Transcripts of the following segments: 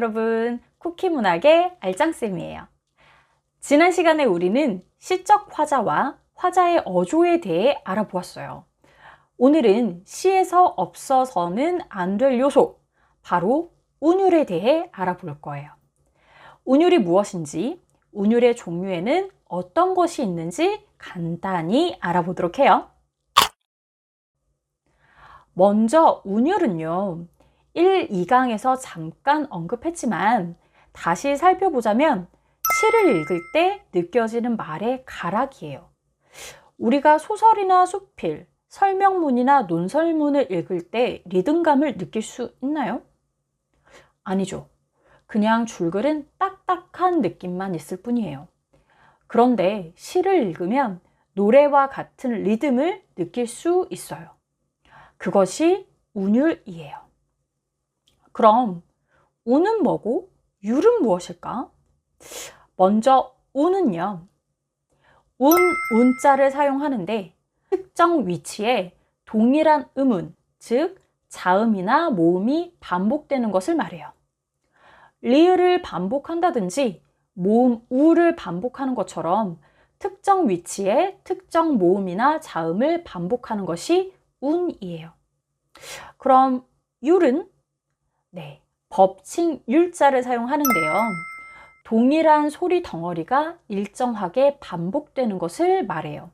여러분. 쿠키 문학의 알짱쌤이에요. 지난 시간에 우리는 시적 화자와 화자의 어조에 대해 알아보았어요. 오늘은 시에서 없어서는 안 될 요소, 바로 운율에 대해 알아볼 거예요. 운율이 무엇인지, 운율의 종류에는 어떤 것이 있는지 간단히 알아보도록 해요. 먼저 운율은요, 1, 2강에서 잠깐 언급했지만 다시 살펴보자면 시를 읽을 때 느껴지는 말의 가락이에요. 우리가 소설이나 수필, 설명문이나 논설문을 읽을 때 리듬감을 느낄 수 있나요? 아니죠. 그냥 줄글은 딱딱한 느낌만 있을 뿐이에요. 그런데 시를 읽으면 노래와 같은 리듬을 느낄 수 있어요. 그것이 운율이에요. 그럼 운은 뭐고 율은 무엇일까? 먼저 운은요. 운, 운자를 사용하는데 특정 위치에 동일한 음운, 즉 자음이나 모음이 반복되는 것을 말해요. 리을을 반복한다든지 모음 우를 반복하는 것처럼 특정 위치에 특정 모음이나 자음을 반복하는 것이 운이에요. 그럼 율은 네, 법칭 율자를 사용하는데요. 동일한 소리 덩어리가 일정하게 반복되는 것을 말해요.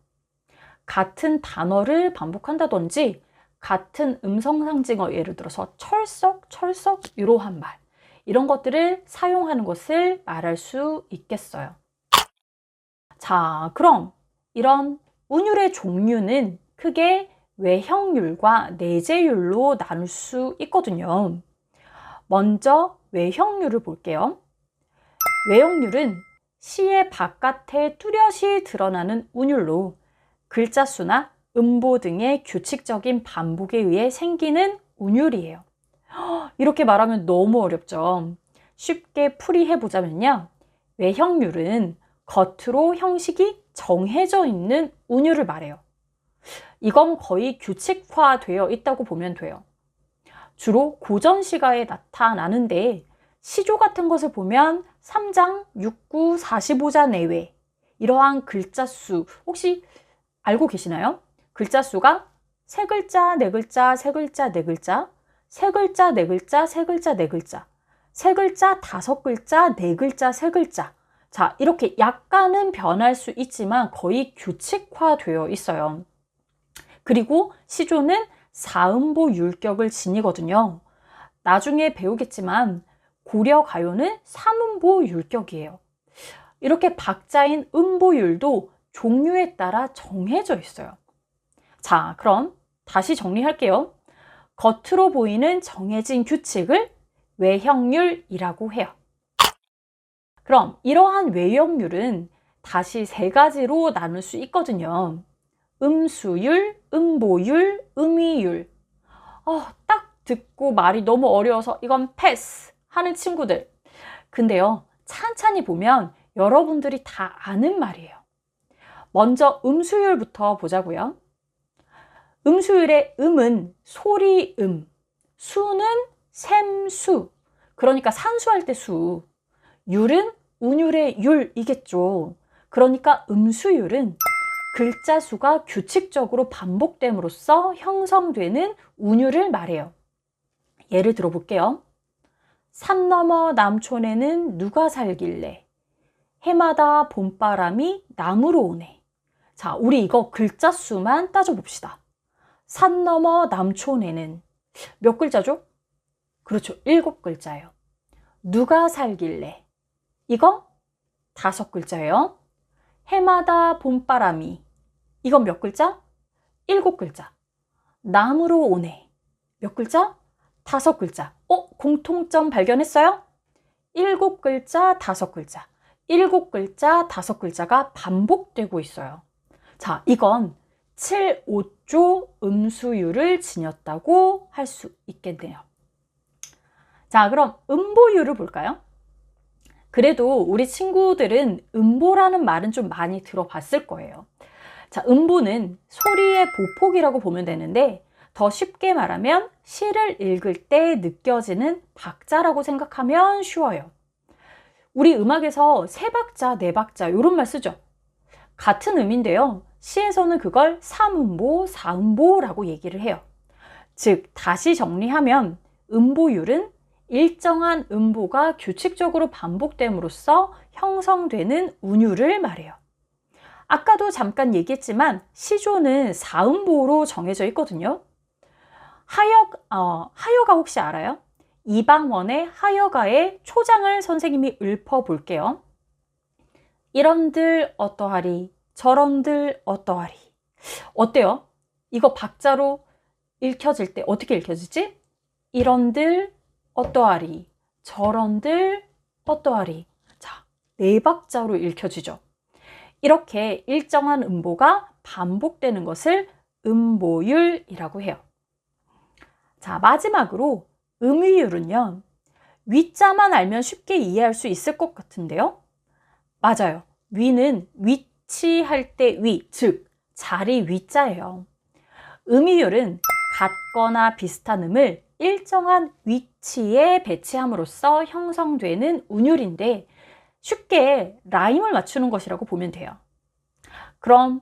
같은 단어를 반복한다든지 같은 음성 상징어 예를 들어서 철썩, 철썩 이러한 말 이런 것들을 사용하는 것을 말할 수 있겠어요. 자, 그럼 이런 운율의 종류는 크게 외형율과 내재율로 나눌 수 있거든요. 먼저 외형률을 볼게요. 외형률은 시의 바깥에 뚜렷이 드러나는 운율로 글자 수나 음보 등의 규칙적인 반복에 의해 생기는 운율이에요. 이렇게 말하면 너무 어렵죠. 쉽게 풀이해 보자면요. 외형률은 겉으로 형식이 정해져 있는 운율을 말해요. 이건 거의 규칙화되어 있다고 보면 돼요. 주로 고전 시가에 나타나는데 시조 같은 것을 보면 3장, 6구, 45자 내외 이러한 글자 수 혹시 알고 계시나요? 글자 수가 세 글자, 네 글자, 세 글자, 네 글자, 세 글자, 네 글자, 세 글자, 네 글자, 세 글자, 다섯 글자, 네 글자, 세 글자. 자, 이렇게 약간은 변할 수 있지만 거의 규칙화되어 있어요. 그리고 시조는 사음보 율격을 지니거든요. 나중에 배우겠지만 고려 가요는 삼음보 율격이에요. 이렇게 박자인 음보율도 종류에 따라 정해져 있어요. 자, 그럼 다시 정리할게요. 겉으로 보이는 정해진 규칙을 외형률이라고 해요. 그럼 이러한 외형률은 다시 세 가지로 나눌 수 있거든요. 음수율, 음보율, 음위율. 어, 딱 듣고 말이 너무 어려워서 이건 패스 하는 친구들. 근데요, 찬찬히 보면 여러분들이 다 아는 말이에요. 먼저 음수율부터 보자고요. 음수율의 음은 소리 음, 수는 샘수, 그러니까 산수할 때 수. 율은 운율의 율이겠죠. 그러니까 음수율은 글자 수가 규칙적으로 반복됨으로써 형성되는 운율을 말해요. 예를 들어 볼게요. 산 너머 남촌에는 누가 살길래 해마다 봄바람이 나무로 오네. 자, 우리 이거 글자 수만 따져봅시다. 산 너머 남촌에는 몇 글자죠? 그렇죠. 일곱 글자예요. 누가 살길래? 이거 다섯 글자예요. 해마다 봄바람이 이건 몇 글자? 일곱 글자. 나무로 오네. 몇 글자? 다섯 글자. 어? 공통점 발견했어요? 일곱 글자, 다섯 글자. 일곱 글자, 다섯 글자가 반복되고 있어요. 자, 이건 7, 5조 음수율을 지녔다고 할 수 있겠네요. 자, 그럼 음보율을 볼까요? 그래도 우리 친구들은 음보라는 말은 좀 많이 들어봤을 거예요. 자, 음보는 소리의 보폭이라고 보면 되는데 더 쉽게 말하면 시를 읽을 때 느껴지는 박자라고 생각하면 쉬워요. 우리 음악에서 세 박자, 네 박자 이런 말 쓰죠. 같은 음인데요. 시에서는 그걸 삼음보, 사음보라고 얘기를 해요. 즉, 다시 정리하면 음보율은 일정한 음보가 규칙적으로 반복됨으로써 형성되는 운율을 말해요. 아까도 잠깐 얘기했지만 시조는 사음보로 정해져 있거든요. 하역, 어, 하여가 혹시 알아요? 이방원의 하여가의 초장을 선생님이 읊어볼게요. 이런들 어떠하리, 저런들 어떠하리. 어때요? 이거 박자로 읽혀질 때 어떻게 읽혀지지? 이런들 어떠하리, 저런들 어떠하리. 자, 네 박자로 읽혀지죠. 이렇게 일정한 음보가 반복되는 것을 음보율이라고 해요. 자, 마지막으로 음위율은요. 위자만 알면 쉽게 이해할 수 있을 것 같은데요. 맞아요. 위는 위치할 때 위, 즉 자리 위자예요. 음위율은 같거나 비슷한 음을 일정한 위치에 배치함으로써 형성되는 운율인데 쉽게 라임을 맞추는 것이라고 보면 돼요. 그럼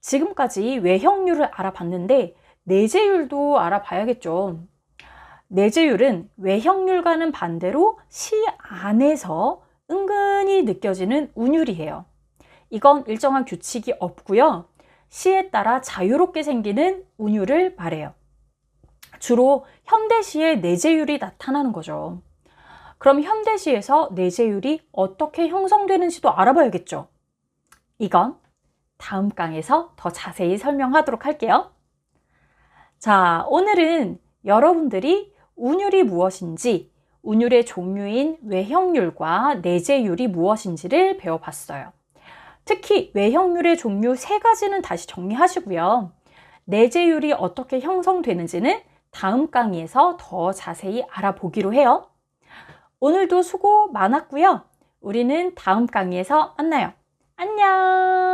지금까지 외형률을 알아봤는데 내재율도 알아봐야겠죠. 내재율은 외형률과는 반대로 시 안에서 은근히 느껴지는 운율이에요. 이건 일정한 규칙이 없고요. 시에 따라 자유롭게 생기는 운율을 말해요. 주로 현대시의 내재율이 나타나는 거죠. 그럼 현대시에서 내재율이 어떻게 형성되는지도 알아봐야겠죠. 이건 다음 강에서 더 자세히 설명하도록 할게요. 자, 오늘은 여러분들이 운율이 무엇인지, 운율의 종류인 외형률과 내재율이 무엇인지를 배워봤어요. 특히 외형률의 종류 세 가지는 다시 정리하시고요. 내재율이 어떻게 형성되는지는 다음 강의에서 더 자세히 알아보기로 해요. 오늘도 수고 많았고요. 우리는 다음 강의에서 만나요. 안녕!